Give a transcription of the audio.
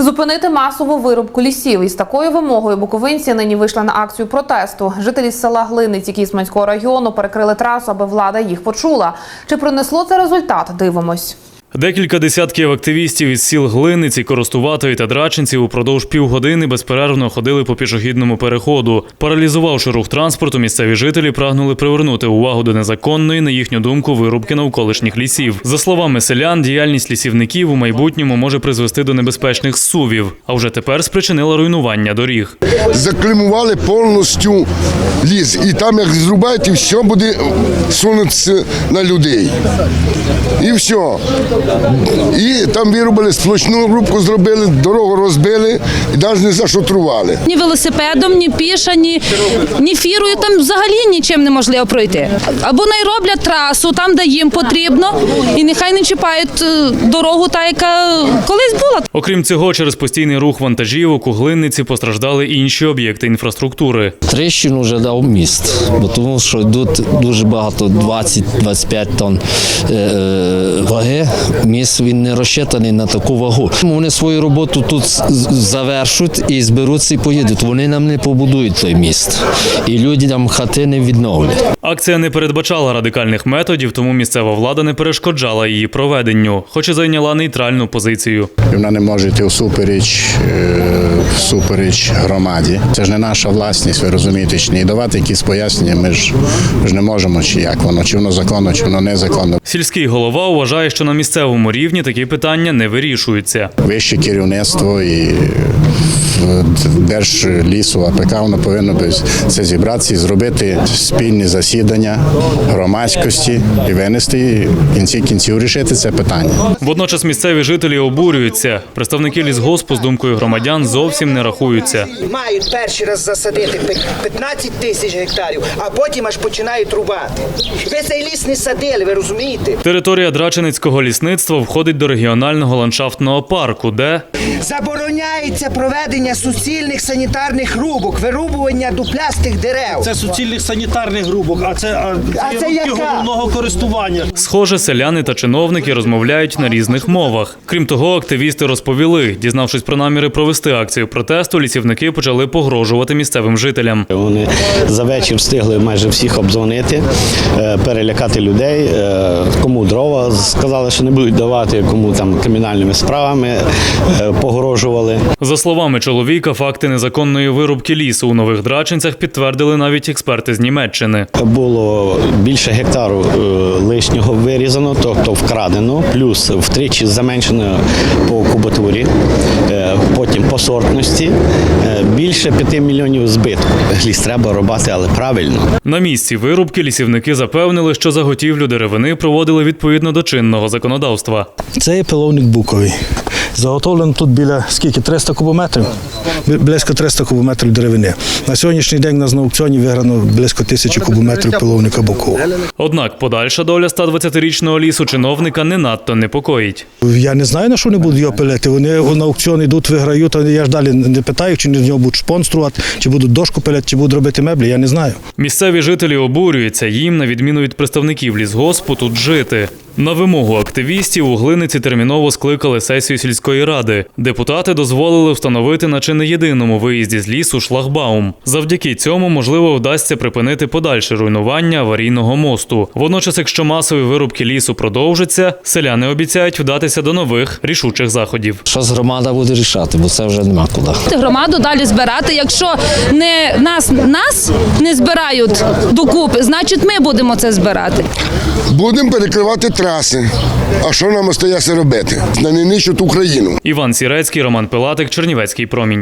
Зупинити масову вирубку лісів із такою вимогою буковинці нині вийшли на акцію протесту. Жителі села Глиниці Кісманського району перекрили трасу, аби влада їх почула. Чи принесло це результат? Дивимось. Декілька десятків активістів із сіл Глиниці, Коростуватої та Драченців упродовж півгодини безперервно ходили по пішохідному переходу. Паралізувавши рух транспорту, місцеві жителі прагнули привернути увагу до незаконної, на їхню думку, вирубки навколишніх лісів. За словами селян, діяльність лісівників у майбутньому може призвести до небезпечних зсувів, а вже тепер спричинила руйнування доріг. заклимували повністю ліс. І там, як зрубають, і все буде сунутися на людей. І все. І там вирубали сплошну рубку, зробили, дорогу розбили і навіть не зашутрували. Ні велосипедом, ні піша, ні, ні фірою там взагалі нічим неможливо пройти. Або най роблять трасу там, де їм потрібно, і нехай не чіпають е, дорогу, та яка колись була. Окрім цього, через постійний рух вантажівок у глинниці постраждали інші об'єкти інфраструктури. Трещину вже дав міст, бо тому що йдуть дуже багато 20-25 тонн е, е, ваги. Міст він не розчитаний на таку вагу. Вони свою роботу тут завершуть і зберуться і поїдуть. Вони нам не побудують той міст. І людям хати не відновлять. Акція не передбачала радикальних методів, тому місцева влада не перешкоджала її проведенню, хоч і зайняла нейтральну позицію. Вона не може йти всупереч, е, всупереч громаді. Це ж не наша власність, ви розумієте, чи ні. І давати якісь пояснення ми ж, ми ж не можемо, чи як воно, чи воно законно, чи воно незаконно. Сільський голова вважає, що на місцевому рівні такі питання не вирішуються. Вище керівництво і в Держлісу АПК воно повинно би це зібратися і зробити спільні засідання громадськості і винести і в кінці кінців рішити це питання. Водночас місцеві жителі обурюються. Представники лісгоспу з думкою громадян зовсім не рахуються. Мають перший раз засадити 15 тисяч гектарів, а потім аж починають рубати. Ви цей ліс не садили, ви розумієте? Територія Драченицького лісництва входить до регіонального ландшафтного парку, де Забороняється проведення суцільних санітарних рубок, вирубування дуплястих дерев. Це суцільних санітарних грубок, а це, а, А це головного користування. Схоже, селяни та чиновники розмовляють на різних мовах. Крім того, активісти розповіли, дізнавшись про наміри провести акцію протесту, лісівники почали погрожувати місцевим жителям. Вони за вечір встигли майже всіх обдзвонити, е, перелякати людей. е, Кому дрова сказали, що не будуть давати, кому там кримінальними справами е, погрожували. За словами чоловіка, факти незаконної вирубки лісу у нових драчинцях підтвердили навіть експерти з Німеччини. Було більше гектару е, лишнього вирізано, тобто вкрадено, плюс втричі заменшено по кубатурі, е, потім по сортності. Більше 5 мільйонів збитку. Ліс треба рубати, але правильно. На місці вирубки лісівники запевнили, що заготівлю деревини проводили відповідно до чинного законодавства. Це є пиловник буковий. Заготовлено тут біля скільки? 300 кубометрів? Близько 300 кубометрів деревини. На сьогоднішній день у нас на аукціоні виграно близько тисячі кубометрів пиловника букового. Однак подальша доля 120-річного лісу чиновника не надто непокоїть. Я не знаю, на що вони будуть його пилити. Вони на аукціон йдуть, виграють, а я ж далі не питаю, чи з нього будуть шпонструвати, чи будуть дошку пиляти, чи будуть робити меблі, я не знаю. Місцеві жителі обурюються їм, на відміну від представників лісгоспу, тут жити. На вимогу активістів у Глиниці терміново скликали сесію сільської ради. Депутати дозволили встановити на чи не єдиному виїзді з лісу шлагбаум. Завдяки цьому можливо вдасться припинити подальше руйнування аварійного мосту. Водночас, якщо масові вирубки лісу продовжаться, селяни обіцяють вдатися до нових рішучих заходів. Щось громада буде рішати, бо це вже нема куди. Громаду далі збирати. Якщо не нас, нас не збирають докупи, значить ми будемо це збирати. Будемо перекривати траси. А що нам остається робити? На нищу Україну. Іван Сірецький, Роман Пилатик, Чернівецький промінь.